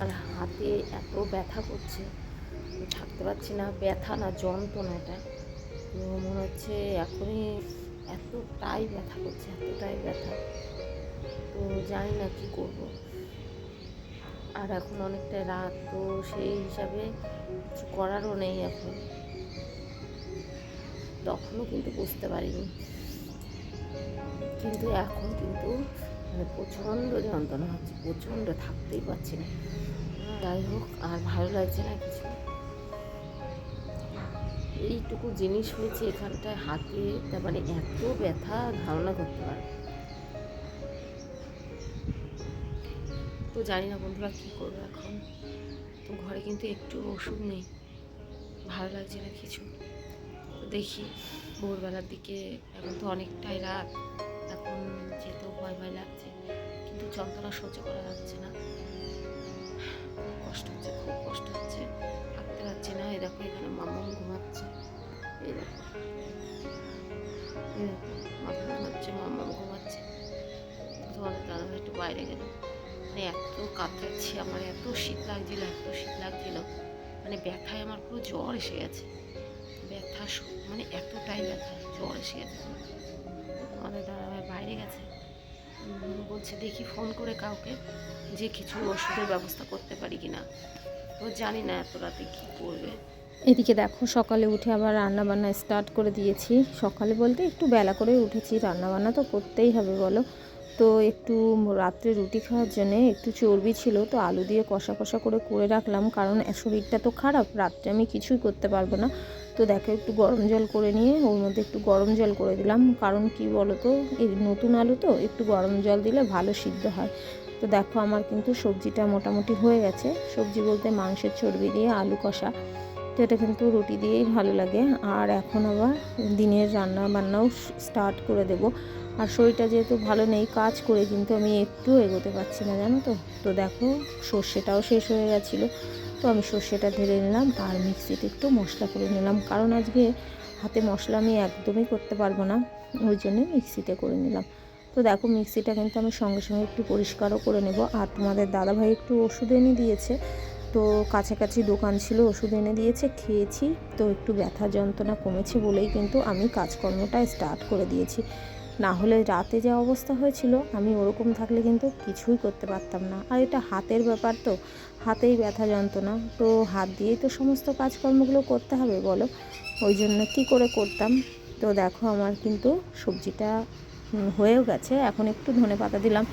আর হাতে এত ব্যথা করছে থাকতে পারছি না, ব্যথা না, যন্ত্রণা এটা। মনে হচ্ছে এখনই এতটাই ব্যথা করছে, এতটাই ব্যথা। তো জানি না কী করব। আর এখন অনেকটা রাত, তো সেই হিসাবে কিছু করারও নেই এখন। তখনও কিন্তু বুঝতে পারিনি। কিন্তু এখন কিন্তু মানে প্রচণ্ড যন্ত্রণা হচ্ছে, প্রচণ্ড থাকতেই পারছি না। যাই হোক, আর ভালো লাগছে না কিছু। এইটুকু জিনিস হয়েছে এখানটায় হাতে, তার মানে এত ব্যথা, ধারণা করতে পারে তো জানি না বন্ধুরা কী করব এখন। তো ঘরে কিন্তু একটু ওষুধ নেই, ভালো লাগছে না কিছু। দেখি ভোরবেলার দিকে, এখন তো অনেকটাই রাত। এখন যেতেও ভয় ভয় লাগছে, কিন্তু যন্ত্রণা সহ্য করা যাচ্ছে না। কষ্ট হচ্ছে, খুব কষ্ট হচ্ছে। থাকতে পারছি না, এই দেখো এখানে মামা ঘুমাচ্ছে। এই দেখো মামা ঘুমাচ্ছে মামা ঘুমাচ্ছে। তোমাদের দাদা একটু বাইরে গেল। মানে এত কাতরাচ্ছি, আমার এত শীত লাগছিল, এত শীত লাগছিল। মানে ব্যথায় আমার পুরো জ্বর এসে গেছে। ব্যথা মানে এতটাই ব্যথা, জ্বর এসে গেছে। আমাদের দাদাভাই বাইরে গেছে। বলছে, দেখি ফোন করে কাউকে যে কিছু ওষুধের ব্যবস্থা করতে পারি কিনা। তো জানি না এত রাতে কী করবে। এদিকে দেখো, সকালে উঠে আবার রান্না বান্না স্টার্ট করে দিয়েছি। সকালে বলতে একটু বেলা করে উঠেছি রান্না বান্না তো করতেই হবে বলো। তো একটু রাত্রে রুটি খাওয়ার জন্যে একটু চর্বি ছিল, তো আলু দিয়ে কষা কষা করে করে রাখলাম, কারণ শরীরটা তো খারাপ, রাত্রে আমি কিছুই করতে পারব না। তো দেখো, একটু গরম জল করে নিয়ে ওর মধ্যে একটু গরম জল করে দিলাম। কারণ কি বলো তো এই নতুন আলু তো, একটু গরম জল দিলে ভালো সিদ্ধ হয়। তো দেখো, আমার কিন্তু সবজিটা মোটামুটি হয়ে গেছে। সবজি বলতে মাংসের চর্বি দিয়ে আলু কষা। তো এটা কিন্তু রুটি দিয়েই ভালো লাগে। আর এখন আবার দিনের রান্না বান্নাও স্টার্ট করে দেব। আর শরীরটা যেহেতু ভালো নেই, কাজ করে কিন্তু আমি একটু এগোতে পারছি না, জানো তো? তো দেখো, সর্ষেটাও শেষ হয়ে গেছিল। তো আমি সর্ষেটা ঢেলে নিলাম, আর মিক্সিতে একটু মশলা করে নিলাম। কারণ আজকে হাতে মশলা আমি একদমই করতে পারব না, ওই জন্যে মিক্সিতে করে নিলাম। তো দেখো, মিক্সিটা কিন্তু আমি সঙ্গে সঙ্গে একটু পরিষ্কারও করে নেব। আর তোমাদের দাদাভাই একটু ওষুধ এনে দিয়েছে। তো কাছাকাছি দোকান ছিল, ওষুধ এনে দিয়েছে, খেয়েছি। তো একটু ব্যথা যন্ত্রণা কমেছে বলেই কিন্তু আমি কাজকর্মটা স্টার্ট করে দিয়েছি। না হলে রাতে যে অবস্থা হয়েছিল, আমি ওরকম থাকলে কিন্তু কিছুই করতে পারতাম না। আর এটা হাতের ব্যাপার তো, হাতেই ব্যথা যন্ত্রণা। তো হাত দিয়েই তো সমস্ত কাজকর্মগুলো করতে হবে বলো, ওই জন্য কী করে করতাম? তো দেখো আমার কিন্তু সবজিটা হয়েও গেছে। এখন একটু ধনে পাতা দিলাম।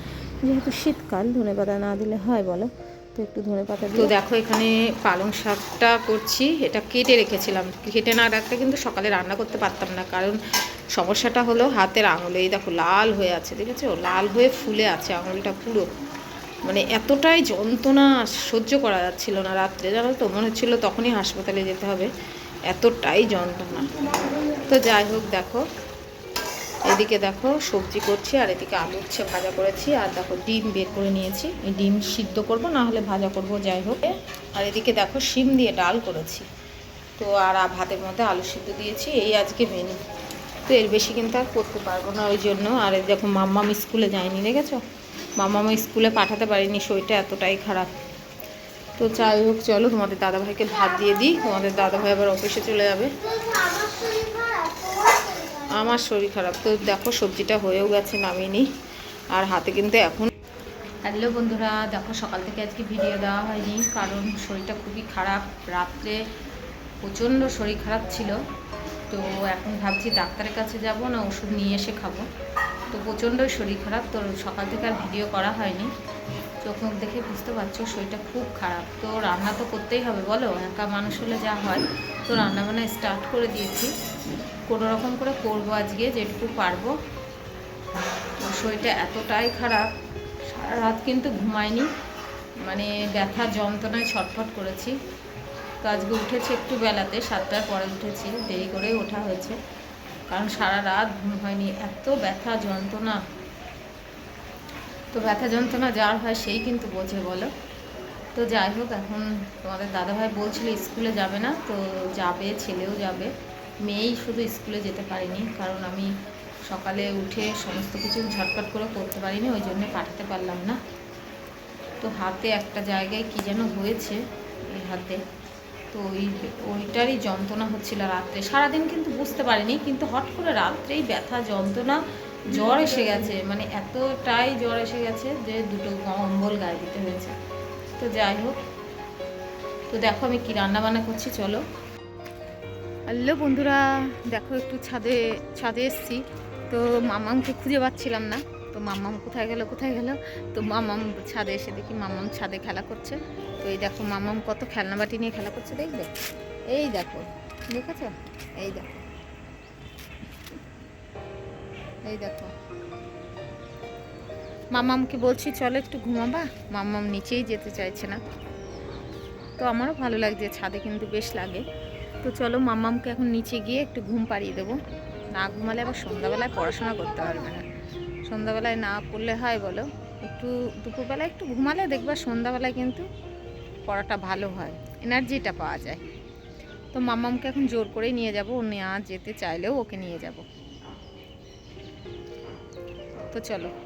যেহেতু শীতকাল ধনে পাতা না দিলে হয় বলো। তো একটু ধনে পাতা তো দেখো এখানে পালং শাকটা করছি। এটা কেটে রেখেছিলাম। কেটে না রাখলে কিন্তু সকালে রান্না করতে পারতাম না। কারণ সমস্যাটা হলো হাতের আঙুলে। এই দেখো লাল হয়ে আছে দেখেছ? লাল হয়ে ফুলে আছে আঙুলটা পুরো। মানে এতটাই যন্ত্রণা সহ্য করা যাচ্ছিল না রাত্রে। জানো তো? মনে হচ্ছিল তখনই হাসপাতালে যেতে হবে। এতটাই যন্ত্রণা। তো যাই হোক দেখো। এদিকে দেখো সবজি করছি, আর এদিকে আলু উচ্ছে ভাজা করেছি। আর দেখো ডিম বের করে নিয়েছি। এই ডিম সিদ্ধ করব, না হলে ভাজা করব, যাই হোক। আর এদিকে দেখো শিম দিয়ে ডাল করেছি। তো আর ভাতের মধ্যে আলু সিদ্ধ দিয়েছি, এই আজকে মেনু তো এর বেশি কিন্তু আর করতে পারব না ওই জন্য। আর দেখো মাম্মাম স্কুলে যায়নি, দেখেছ? মাম্মাম স্কুলে পাঠাতে পারিনি, শরীরটা এতটাই খারাপ। তো যাই হোক, চলো তোমাদের দাদাভাইকে ভাত দিয়ে দিই। তোমাদের দাদাভাই আবার অফিসে চলে যাবে। আমার শরীর খারাপ। তো দেখো, সবজিটা হয়েও গেছে নামিনি আর হাতে কিন্তু এখন হ্যালো বন্ধুরা, দেখো সকাল থেকে আজকে ভিডিও দেওয়া হয়নি, কারণ শরীরটা খুবই খারাপ। রাত্রে প্রচণ্ড শরীর খারাপ ছিল। তো এখন ভাবছি ডাক্তারের কাছে যাব, না ওষুধ নিয়ে এসে খাব। তো প্রচণ্ডই শরীর খারাপ, তো সকাল থেকে আর ভিডিও করা হয়নি। চোখ মুখ দেখে বুঝতে পারছ শরীরটা খুব খারাপ। তো রান্না তো করতেই হবে, বলো? একা মানুষ হলে যা হয়। তো রান্না বান্না স্টার্ট করে দিয়েছি। কোনো রকম করে করব আজকে, যেটুকু পারব। তো শরীরটা এতটাই খারাপ, সারা রাত কিন্তু ঘুমায়নি মানে ব্যথা, যন্ত্রণায় ছটফট করেছি। তো আজকে উঠেছি একটু বেলাতে, সাতটার পরে উঠেছি। দেরি করে ওঠা হয়েছে। কারণ সারা রাত ঘুম হয়নি। এত ব্যথা, যন্ত্রণা। তো ব্যথা যন্ত্রণা যার হয় সেই কিন্তু বোঝে, বলো। তো যাই হোক, এখন তোমাদের দাদাভাই বলছিল স্কুলে যাবে না, তো যাবে, ছেলেও যাবে। মেয়েই শুধু স্কুলে যেতে পারেনি, কারণ আমি সকালে উঠে সমস্ত কিছু ঝটপট করে করতে পারিনি, ওই জন্য পাঠাতে পারলাম না। তো হাতে একটা জায়গায় কি যেন হয়েছে এই হাতে। তো ওই, ওইটারই যন্ত্রণা হচ্ছিল রাত্রে। সারাদিন কিন্তু বুঝতে পারিনি, কিন্তু হট করে রাত্রেই ব্যথা, যন্ত্রণা জ্বর এসে গেছে মানে এতটাই জ্বর এসে গেছে যে দুটো কম্বল গায়ে দিতে হয়েছে। তো যাই হোক, তো দেখো আমি কি রান্না বান্না করছি, চলো। হ্যালো বন্ধুরা, দেখো একটু ছাদে ছাদে এসছি। তো মামামকে খুঁজে পাচ্ছিলাম না। তো মামাম কোথায় গেল কোথায় গেল? তো মামাম ছাদে এসে দেখি মামাম ছাদে খেলা করছে। তো এই দেখো মামাম কত খেলনা বাটি নিয়ে খেলা করছে দেখবে এই দেখো, দেখেছ? এই দেখো। এই দেখো। মামামকে বলছি, চলো একটু ঘুমাবা। মামাম নিচেই যেতে চাইছে না। তো আমারও ভালো লাগছে, ছাদে কিন্তু বেশ লাগে। তো চলো মাম্মামকে এখন নিচে গিয়ে একটু ঘুম পাড়িয়ে দেবো। না ঘুমালে আবার সন্ধ্যাবেলায় পড়াশোনা করতে পারবে না। সন্ধ্যাবেলায় না পড়লে হয় বলো? একটু দুপুরবেলায় একটু ঘুমালে দেখবা সন্ধ্যাবেলায় কিন্তু পড়াটা ভালো হয়, এনার্জিটা পাওয়া যায়। তো মাম্মামকে এখন জোর করেই নিয়ে যাব। ও নেওয়া যেতে চাইলেও ওকে নিয়ে যাব। তো চলো